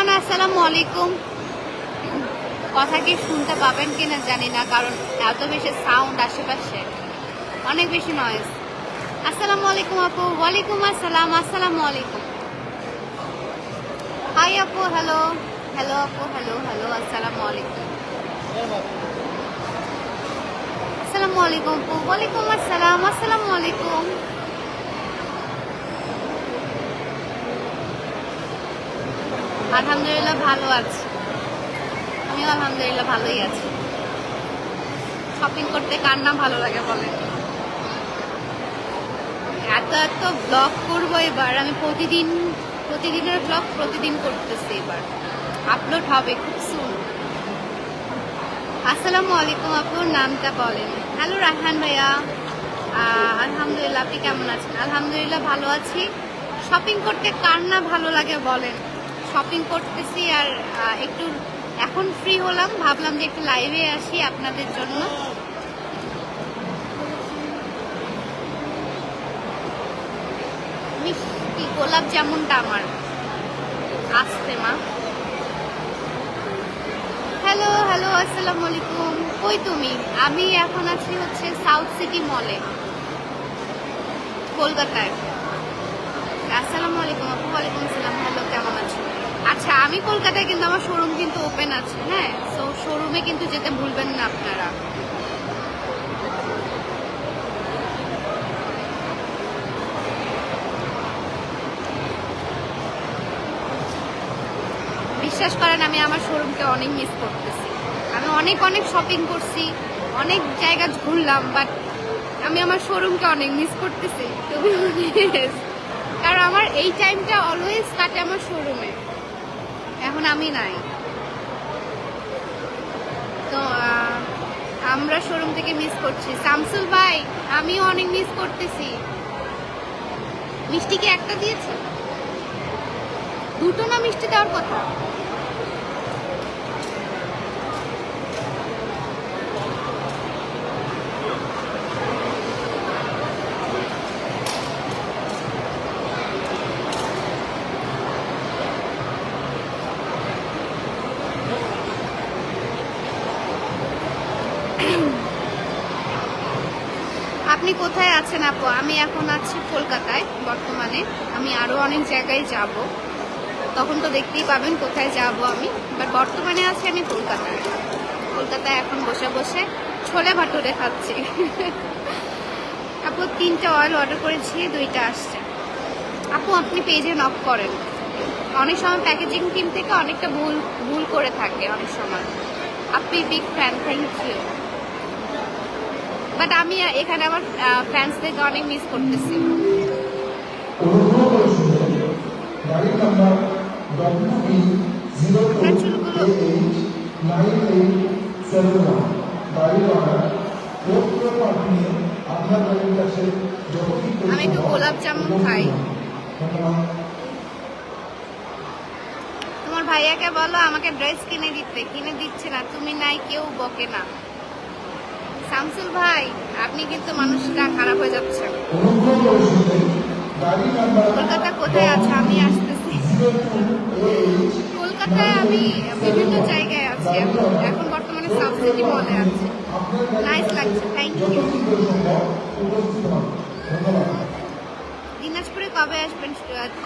Everyone, আসসালামু আলাইকুম। কথা কি শুনতে পাবেন কিনা জানি না, কারণ এত বেশি সাউন্ড আশেপাশে। অনেক বেশি নয়েজ আসসালামু আলাইকুম আপু, ওয়ালাইকুম আসসালাম, আসসালামু আলাইকুম। হাই আপু হ্যালো হ্যালো আপু হ্যালো হ্যালো আসসালামু আলাইকুম। আসসালামু আলাইকুম আপু, ওয়ালাইকুম আসসালাম, আসসালামু আলাইকুম। আলহামদুলিল্লাহ ভালো আছি। আমিও আলহামদুলিল্লাহ ভালোই আছি। শপিং করতে কার না ভালো লাগে বলেন? এত এত ব্লগ করব এবার। আমি প্রতিদিন, প্রতিদিনের ব্লগ প্রতিদিন করতেছি এবার। আপলোড হবে খুব সুন আসসালামু আলাইকুম আপুর নামটা বলেন। হ্যালো রাহান ভাইয়া। আলহামদুলিল্লাহ, আপনি কেমন আছেন? আলহামদুলিল্লাহ ভালো আছি। শপিং করতে কার না ভালো লাগে বলেন? শপিং করতেছি আর একটু এখন ফ্রি হলাম, ভাবলাম যে একটু লাইভে আসি আপনাদের জন্য। মিষ্টি গোলাপ জামুনটা আমার। আসতে মা। হ্যালো হ্যালো আসসালামু আলাইকুম। কই তুমি? আমি এখন আছি হচ্ছে সাউথ সিটি মলে কলকাতায়। আসসালামু আলাইকুম আপু, ওয়ালাইকুম আসসালাম হ্যালো আচ্ছা আমি কলকাতায় কিন্তু আমার শোরুম কিন্তু ওপেন আছে হ্যাঁ? সো শোরুমে কিন্তু যেতে ভুলবেন না আপনারা। বিশ্বাস করেন, আমি আমার শোরুমকে অনেক মিস করতেছি। আমি অনেক অনেক শপিং করছি, অনেক জায়গা ঘুরলাম বাট আমি আমার শোরুমকে অনেক মিস করতেছি, to কারণ আমার এই টাইমটা অলওয়েজ কাটে আমার শোরুমে এখন আমি নাই। তো আমরা শোরুম থেকে মিস করছি। শামসুল ভাই, আমিও অনেক মিস করতেছি। মিষ্টি কি একটা দিয়েছে? দুটো না মিষ্টি দেওয়ার কথা? আপনি কোথায় আছেন আপু? আমি এখন আছি কলকাতায়, বর্তমানে। আমি আরও অনেক জায়গায় যাব। তখন তো দেখতেই পাবেন কোথায় যাব আমি। বাট বর্তমানে আছি আমি কলকাতায়। কলকাতায় এখন বসে বসে ছোলে ভাটুরে খাচ্ছি আপু, তিনটা অয়েল অর্ডার করেছি, দুইটা আসছে। আপু, আপনি পেজে নক করেন। অনেক সময় প্যাকেজিং টিম থেকে অনেকটা ভুল ভুল করে থাকে অনেক সময়। আপনি big fan thank you but আমি এখানে আমার ফ্যান্স থেকে অনেক মিস করতেছি। আমি একটু গোলাপ জামুন খাই। তোমার ভাইয়াকে বলো আমাকে ড্রেস কিনে দিতে। কিনে দিচ্ছে না। তুমি নাই কেউ বকে না। শামসুল ভাই, আপনি কিন্তু মানুষটা খারাপ হয়ে যাচ্ছে কলকাতা কোথায় আছে? আমি আসতেছি। কলকাতায় আমি বিভিন্ন জায়গায় আছি। এখন বর্তমানে সিটি মলে আছি। নাইস লাগছে থ্যাংক ইউ দিনাজপুরে কবে আসবেন?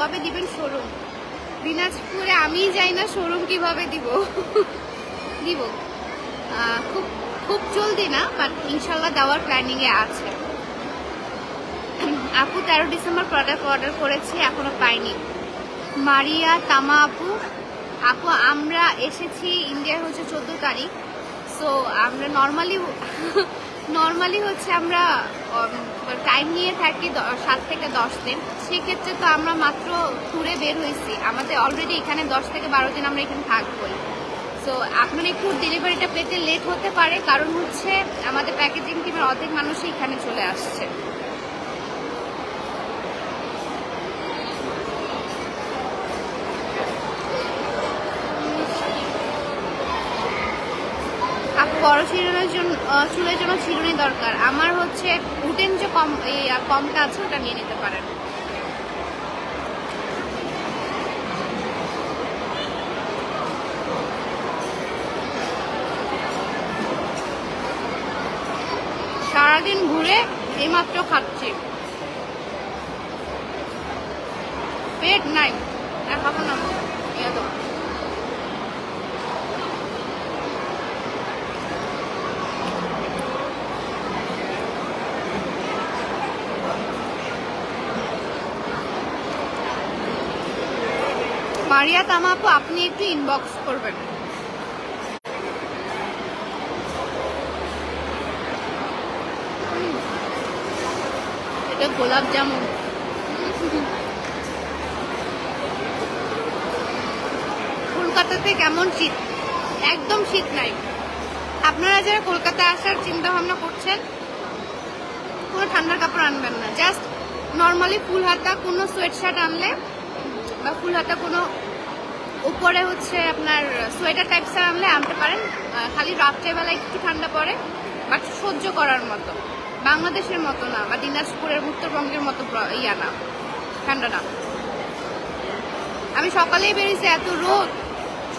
কবে দিবেন শোরুম? দিনাজপুরে আমিই যাই না, শোরুম কীভাবে দিব? দিব। খুব খুব জলদি না বাট ইনশাল্লাহ দেওয়ার প্ল্যানিং এ আছে। আপু তেরো ডিসেম্বর প্রোডাক্ট অর্ডার করেছি, এখনও পাইনি। মারিয়া, তামা আপু। আপু, আমরা এসেছি ইন্ডিয়ার হচ্ছে চোদ্দ তারিখ সো আমরা নর্মালি নর্মালি হচ্ছে আমরা টাইম নিয়ে থাকি সাত থেকে দশ দিন। সেক্ষেত্রে তো আমরা মাত্র ট্যুরে বের হয়েছি। আমাদের অলরেডি এখানে দশ থেকে বারো দিন আমরা এখানে থাকবোই। সো আপনার একটু ডেলিভারিটা পেতে লেট হতে পারে, কারণ হচ্ছে আমাদের প্যাকেজিং টিমের অর্ধেক মানুষই এখানে চলে আসছে। বড় চিরুনের জন্য চুলের জন্য চিরুনি দরকার। আমার হচ্ছে উটেন যে কম কমটা আছে, ওটা নিয়ে নিতে পারেন। সারাদিন ঘুরে এইমাত্র খাচ্ছি। পেট নাই। আর খাব না। মারিয়া তামাপু, আপনি একটু ইনবক্স করবেন। গোলাপ জামুন। কলকাতাতে কেমন শীত? একদম শীত নাই। আপনারা যারা কলকাতা আসার চিন্তা ভাবনা করছেন, কোনো ঠান্ডার কাপড় আনবেন না। জাস্ট নর্মালি ফুল হাতা কোনো সোয়েট শার্ট আনলে বা ফুল হাতা কোনো উপরে হচ্ছে আপনার সোয়েটার টাইপসের আনলে আনতে পারেন। খালি রাত্রেবেলা একটু ঠান্ডা পড়ে বাট সহ্য করার মতো। বাংলাদেশের মতো না, বা দিনাজপুরের উত্তরবঙ্গের মতো ইয়া না, ঠান্ডা না। আমি সকালেই বেরিয়েছি, এত রোদ,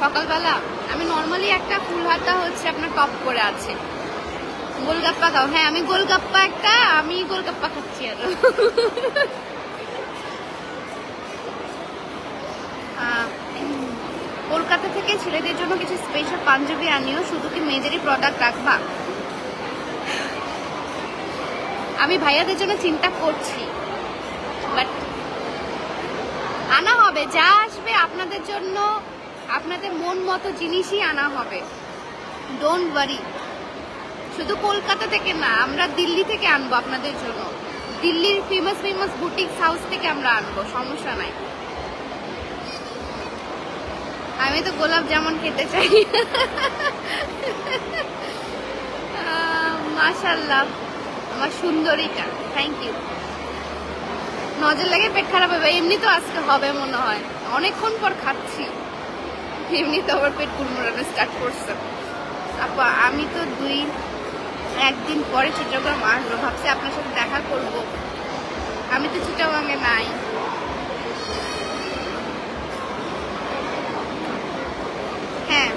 সকালবেলা। আমি নর্মালি একটা ফুল হাতা হচ্ছে আপনার টপ করে আছে। গোলগাপ্পা খাও হ্যাঁ আমি গোলগাপ্পা একটা, আমি গোলগাপ্পা খাচ্ছি আর। কলকাতা থেকে ছেলেদের জন্য কিছু স্পেশাল পাঞ্জাবি আনিও, শুধু কি মেয়েদেরই প্রোডাক্ট রাখবা? আমি ভাইয়াদের জন্য চিন্তা করছি। বাট আনা হবে, যা আসবে আপনাদের জন্য, আপনাদের মন মতো জিনিসই আনা হবে। ডোন্ট ওয়ারি শুধু কলকাতা থেকে না, আমরা দিল্লি থেকে আনব আপনাদের জন্য। দিল্লির ফেমাস ফেমাস বুটিক্স হাউস থেকে আমরা আনব, সমস্যা নাই। আমি তো গোলাপ জামুন খেতে চাই। মাশাল্লাহ আমার সুন্দরীটা। থ্যাংক ইউ নজর লাগে পেট খারাপ হবে, এমনি তো আজকে হবে মনে হয়। অনেকক্ষণ পর খাচ্ছি। এমনি তো আবার পেট কুড়মুড়ানো স্টার্ট করছে। আপা, আমি তো দুই, একদিন পরে চিত্রগ্রাম আসব। ভাবছি আপনার সাথে দেখা করব। আমি তো চিটাগাঙে নাই হ্যাঁ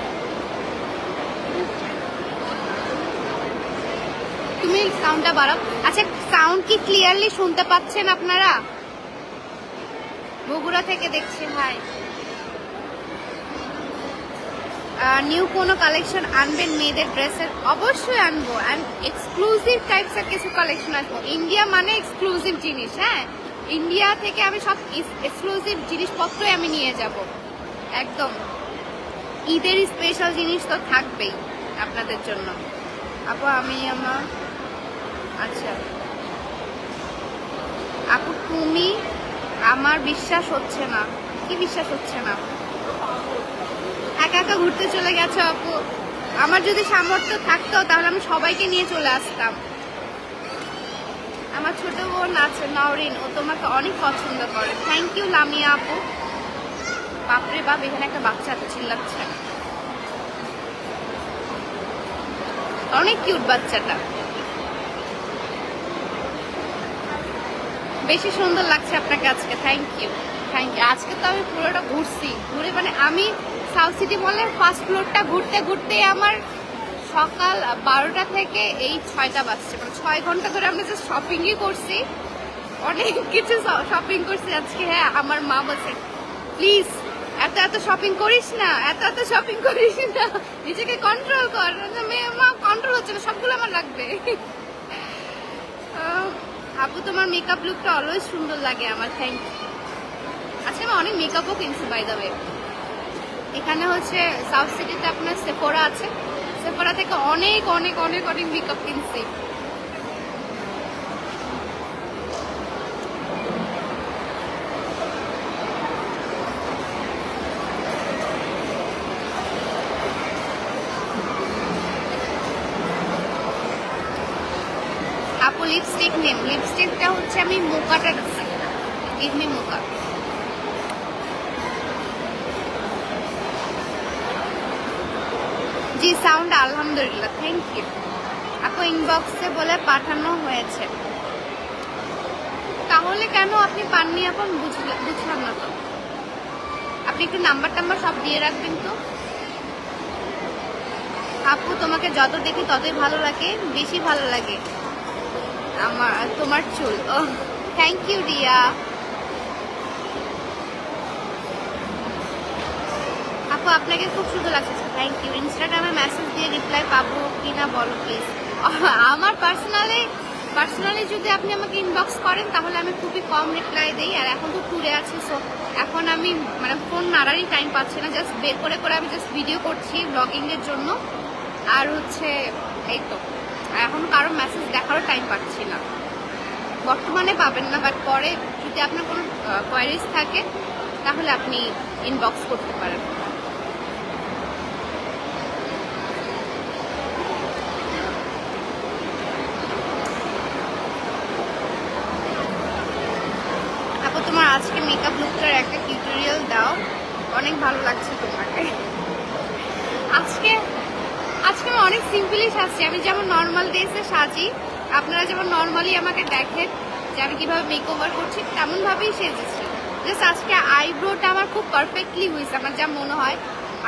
তুমি সাউন্ডটা বাড়াও। আচ্ছা সাউন্ড কি ক্লিয়ারলি শুনতে পাচ্ছেন আপনারা? বগুড়া থেকে দেখছি ভাই নিউ কোনো কালেকশন আনবেন মেয়েদের ড্রেসের? অবশ্যই আনব। অ্যান্ড এক্সক্লুসিভ টাইপসের কিছু কালেকশন আসব। ইন্ডিয়া মানে এক্সক্লুসিভ জিনিস হ্যাঁ? ইন্ডিয়া থেকে আমি সব এক্সক্লুসিভ জিনিসপত্রই আমি নিয়ে যাব। একদম। ঈদের স্পেশাল জিনিস তো থাকবেই আপনাদের জন্য। আপু, আমি আমার আচ্ছা। আপু, তুমি আমার বিশ্বাস হচ্ছে না। কি বিশ্বাস হচ্ছে না? একা একা ঘুরতে চলে গেছো আপু। আমার যদি সামর্থ্য থাকতো, তাহলে আমি সবাইকে নিয়ে চলে আসতাম। আমার ছোট বোন আছে, নওরিন। ও তোমাকে অনেক পছন্দ করে। থ্যাংক ইউ লামিয়া আপু। বাপরে বাপ, এখানে একটা বাচ্চা চিল্লাচ্ছে অনেক কিউট বাচ্চাটা। বেশি সুন্দর লাগছে আপনাকে আজকে থ্যাংক ইউ থ্যাংক ইউ আজকে তো আমি পুরোটা ঘুরছি, ঘুরে মানে আমি সাউথ সিটি মলের ফার্স্ট ফ্লোরটা ঘুরতে ঘুরতে আমার সকাল বারোটা থেকে এই ছয়টা বাজছে মানে ছয় ঘণ্টা ধরে আমরা যে শপিংই করছি। অনেক কিছু শপিং করছি। আজকে হ্যাঁ আমার মা বলছে প্লিজ এত এত শপিং করিস না, এত এত শপিং করিস না। নিজেকে কন্ট্রোল কর মেয়ে মা কন্ট্রোল হচ্ছে না, সবগুলো আমার লাগবে। আপু, তোমার মেকআপ লুকটা অলওয়েজ সুন্দর লাগে আমার থ্যাংক আজকে আমি অনেক মেকআপও কিনছি বাই দ্য ওয়ে এখানে হচ্ছে সাউথ সিটিতে আপনার সেফোরা আছে। সেফোরা থেকে অনেক অনেক অনেক অনেক মেকআপ কিনছি আপু লিপস্টিক নেন লিপস্টিকটা হচ্ছে আমি মোকাটা দিচ্ছি ইভনি মোকা। জি সাউন্ড আলহামদুলিল্লাহ থ্যাংক ইউ আপু ইনবক্সে বলে পাঠানো হয়েছে। তাহলে কেন আপনি পাননি এখন? বুঝলে- বুঝলাম না তো। আপনি একটু নাম্বার টাম্বার সব দিয়ে রাখবেন তো। আপু, তোমাকে যত দেখি ততই ভালো লাগে, বেশি ভালো লাগে। আমার তোমার চুল। Thank you Riya. আপু, আপনাকে খুব সুন্দর লাগছে। থ্যাংক ইউ ইনস্টাগ্রামে মেসেজ দিয়ে রিপ্লাই পাবো কি না বলো প্লিজ আমার পার্সোনালি পার্সোনালি যদি আপনি আমাকে ইনবক্স করেন, তাহলে আমি খুবই কম রিপ্লাই দিই। আর এখন তো ট্যুরে আছি সো এখন আমি মানে ফোন নাড়ারই টাইম পাচ্ছি না। জাস্ট বের করে করে আমি জাস্ট ভিডিও করছি ব্লগিংয়ের জন্য। আর হচ্ছে, এই তো। এখন কারও মেসেজ দেখারও টাইম পাচ্ছি না। বর্তমানে পাবেন না বাট পরে যদি আপনার কোনো কোয়ারিজ থাকে, তাহলে আপনি ইনবক্স করতে পারেন। আপু, তোমার আজকে মেকআপ লুকটার একটা টিউটোরিয়াল দাও। অনেক ভালো লাগছে তোমাকে। আজকে আজকে আমি অনেক সিম্পলি সাজছি। আমি যেমন নর্মাল ডেসে সাজি, আপনারা যেমন নর্মালি আমাকে দেখেন যে আমি কীভাবে মেকওভার করছি, তেমনভাবেই সেজেছি। জাস্ট আজকে আইব্রোটা আমার খুব পারফেক্টলি হয়েছে, আমার যা মনে হয়।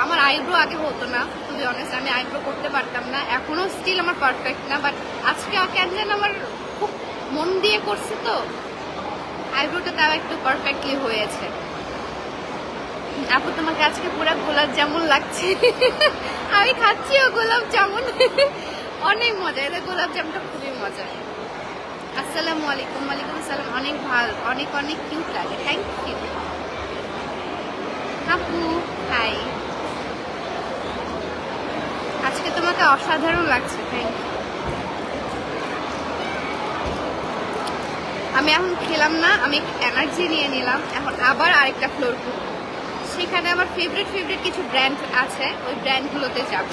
আমার আইব্রো আগে হতো না টু অনেস্ট আমি আইব্রো করতে পারতাম না। এখনও স্টিল আমার পারফেক্ট না বাট আজকে কেন যেন আমার খুব মন দিয়ে করছি তো। আইব্রোটা তাও একটু পারফেক্টলি হয়েছে। আপু, তোমাকে আজকে পুরো গোলাপ জামুন লাগছে। আমি খাচ্ছিও গোলাপ জামুন। অনেক মজা, এদের গোলাপ জামুনটা খুবই মজা। আসসালামু আলাইকুম, ওয়ালাইকুম আসসালাম। অনেক ভালো, অনেক অনেক কিউট লাগে। থ্যাংক ইউ আপু হাই আজকে তোমাকে অসাধারণ লাগছে থ্যাংক ইউ আমি এখন খেলাম না, আমি এনার্জি নিয়ে নিলাম। এখন আবার আরেকটা ফ্লোর করব সেখানে আমার ফেভারিট ফেভারিট কিছু ব্র্যান্ড আছে, ওই ব্র্যান্ডগুলোতে যাব।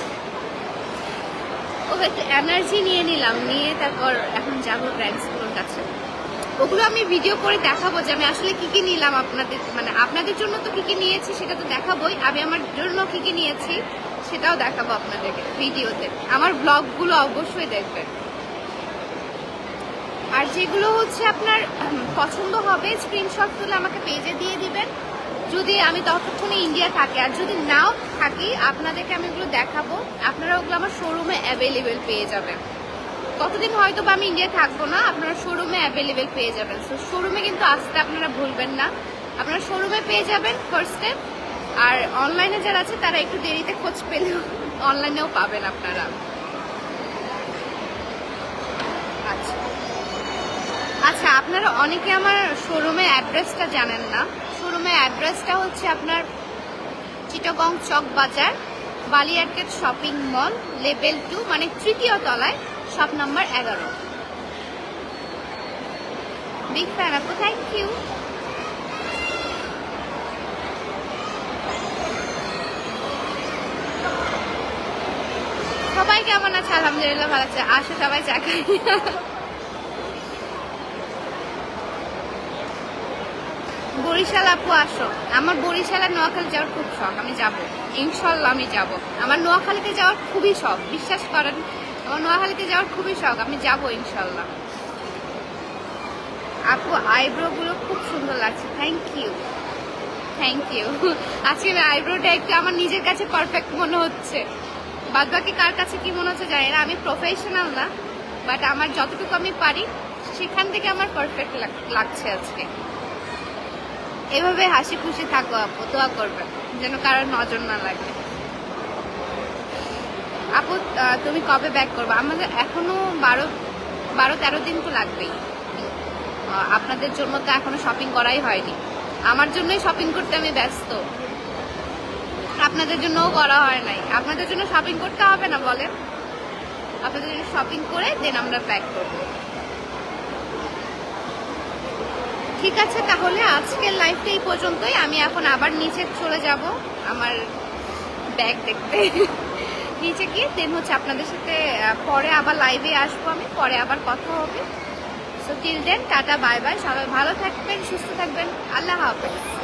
ও একটু এনার্জি নিয়ে নিলাম, নিয়ে তারপর এখন যাব ব্র্যান্ডসগুলোর কাছে। ওগুলো আমি ভিডিও করে দেখাবো যে আমি আসলে কি কি নিলাম আপনাদের মানে আপনাদের জন্য তো কি কি নিয়েছি সেটা তো দেখাবোই। আমি আমার জন্য কি কি নিয়েছি সেটাও দেখাবো আপনাদেরকে ভিডিওতে। আমার ব্লগগুলো অবশ্যই দেখবেন। আর যেগুলো হচ্ছে আপনার পছন্দ হবে স্ক্রিনশট তুলে আমাকে পেজে দিয়ে দিবেন। যদি আমি ততক্ষণে ইন্ডিয়া থাকি, আর যদি নাও থাকি, আপনাদেরকে আমি ওগুলো দেখাবো। আপনারা ওগুলো আমার শোরুমে অ্যাভেলেবেল পেয়ে যাবেন। কতদিন হয়তো বা আমি ইন্ডিয়া থাকব না, আপনারা শোরুমে অ্যাভেলেবেল পেয়ে যাবেন। তো শোরুমে কিন্তু আসতে আপনারা ভুলবেন না। আপনারা শোরুমে পেয়ে যাবেন ফার্স্টে আর অনলাইনে যারা আছে, তারা একটু দেরিতে খোঁজ পেলেও অনলাইনেও পাবেন আপনারা। আচ্ছা। আচ্ছা আপনারা অনেকে আমার শোরুমের অ্যাড্রেসটা জানেন না। শোরুমের অ্যাড্রেসটা হচ্ছে আপনার Chittagong Chawk Bazar, বালিয়ার্কেট shopping mall level two মানে তৃতীয় তলায়, শপ নাম্বার এগারো। বিগ ফ্যান আপু থ্যাংক ইউ সবাই কেমন আছে? আলহামদুলিল্লাহ ভালো আছে। আসো সবাই চা বরিশাল আপু, আসো। আমার বরিশাল আর নোয়াখালী যাওয়ার খুব শখ, আমি যাব। ইনশাল্লাহ আমি যাব। আমার নোয়াখালীতে যাওয়ার খুবই শখ, বিশ্বাস করেন, আমার নোয়াখালীতে যাওয়ার খুবই শখ, আমি যাব ইনশাল্লাহ আপু আইব্রো গুলো খুব সুন্দর লাগছে থ্যাংক ইউ থ্যাংক ইউ আজকে আইব্রোটা একটু আমার নিজের কাছে পারফেক্ট মনে হচ্ছে। বাদ বাকি কার কাছে কি মনে হচ্ছে জানি না, আমি প্রফেশনাল না বাট আমার যতটুকু আমি পারি, সেখান থেকে আমার পারফেক্ট লাগছে আজকে। এভাবে হাসি খুশি থাকো আপু, দোয়া করবে যেন কারোর নজর না লাগে। আপু তুমি কবে ব্যাক করবে? আমাদের এখনও বারো বারো তেরো দিন তো লাগবেই। আপনাদের জন্য তো এখনও শপিং করাই হয়নি। আমার জন্যই শপিং করতে আমি ব্যস্ত। আপনাদের জন্যও করা হয় নাই। আপনাদের জন্য শপিং করতে হবে না বলেন? আপনাদের জন্য শপিং করে দেন আমরা ব্যাক করব। ঠিক আছে, তাহলে আজকের লাইফটা এই পর্যন্তই। আমি এখন আবার নিচে চলে যাব আমার ব্যাগ দেখতে। নিচে গিয়ে দেন হচ্ছে আপনাদের সাথে পরে আবার লাইভে আসব আমি, পরে আবার কথা হবে। So till then tata bye bye সবাই ভালো থাকবেন, সুস্থ থাকবেন। আল্লাহ হাফেজ।